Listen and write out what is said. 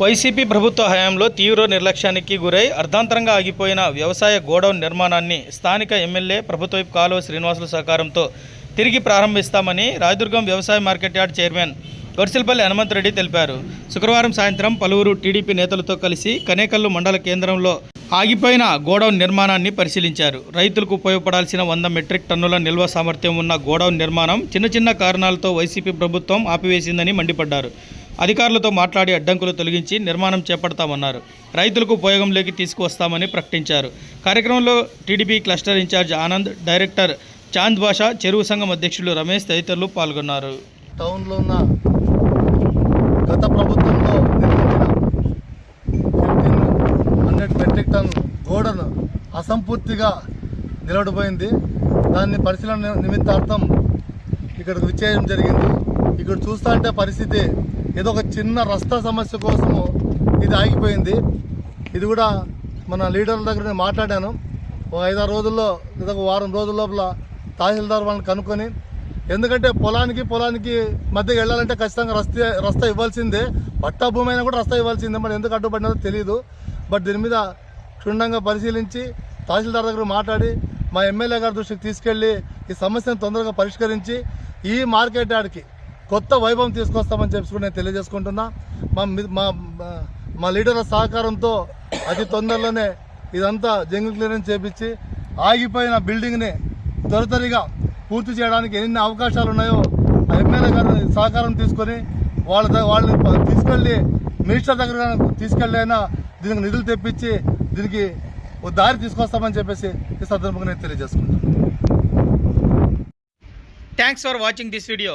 YCP ప్రభుత్వ హయాంలో తీవ్ర నిర్లక్ష్యానికి గురై అర్ధాంతరంగా ఆగిపోయిన వ్యవసాయ గోడౌన్ నిర్మాణాన్ని స్థానిక ఎమ్మెల్యే ప్రభుత్వ కాలువ శ్రీనివాసుల సహకారంతో తిరిగి ప్రారంభిస్తామని రాయదుర్గం వ్యవసాయ market yard chairman Varsilpalli Hanumanthareddy తెలిపారు. శుక్రవారం సాయంత్రం పలువురు టీడీపీ నేతలతో కలిసి కనేకల్లు మండల కేంద్రంలో ఆగిపోయిన గోడౌన్ నిర్మాణాన్ని పరిశీలించారు. రైతులకు ఉపయోగపడాల్సిన వంద మెట్రిక్ టన్నుల నిల్వ సామర్థ్యం ఉన్న గోడౌన్ నిర్మాణం చిన్న చిన్న కారణాలతో వైసీపీ ప్రభుత్వం ఆపివేసిందని మండిపడ్డారు. అధికారులతో మాట్లాడి అడ్డంకులు తొలగించి నిర్మాణం చేపడతామన్నారు. రైతులకు ఉపయోగంలోకి తీసుకువస్తామని ప్రకటించారు. కార్యక్రమంలో TDP cluster in-charge Anand director Chand Basha చెరువు సంఘం అధ్యక్షులు రమేష్ తదితరులు పాల్గొన్నారు. టౌన్లో ఉన్న గత ప్రభుత్వంలో హండ్రెడ్ మెట్రిక్ టన్ గోడను అసంపూర్తిగా నిలబడిపోయింది. దాన్ని పరిశీలన నిమిత్తార్థం ఇక్కడికి విచ్చేయడం జరిగింది. ఇక్కడ చూస్తా అంటే పరిస్థితి ఏదో ఒక చిన్న రస్తా సమస్య కోసము ఇది ఆగిపోయింది. ఇది కూడా మన లీడర్ల దగ్గర నేను మాట్లాడాను. ఒక ఐదారు రోజుల్లో లేదా ఒక వారం రోజుల లోపల తహసీల్దార్ వాళ్ళని కనుక్కొని ఎందుకంటే పొలానికి పొలానికి మధ్య వెళ్ళాలంటే ఖచ్చితంగా రస్తా రస్తా ఇవ్వాల్సిందే. పట్టా భూమి అయినా కూడా రస్తా ఇవ్వాల్సిందే. మరి ఎందుకు అడ్డుపడినదో తెలియదు బట్ దీని మీద క్షుణ్ణంగా పరిశీలించి తహసీల్దార్ దగ్గర మాట్లాడి మా ఎమ్మెల్యే గారి దృష్టికి తీసుకెళ్ళి ఈ సమస్యను తొందరగా పరిష్కరించి ఈ మార్కెట్ యార్డ్కి కొత్త వైభవం తీసుకొస్తామని చెప్పి నేను తెలియజేసుకుంటున్నా. మా మా మా- లీడర్ల సహకారంతో అతి తొందరలోనే ఇదంతా జంగిల్ క్లియరెన్స్ చేపించి ఆగిపోయిన బిల్డింగ్ని త్వరితరిగా పూర్తి చేయడానికి ఎన్ని అవకాశాలు ఉన్నాయో ఎమ్మెల్యే గారు సహకారం తీసుకొని వాళ్ళ వాళ్ళని తీసుకెళ్ళి మినిస్టర్ దగ్గర తీసుకెళ్ళైనా దీనికి నిధులు తెప్పించి దీనికి ఓ దారి తీసుకొస్తామని చెప్పేసి ఈ సందర్భంగా నేను తెలియజేసుకుంటాను thanks for watching this video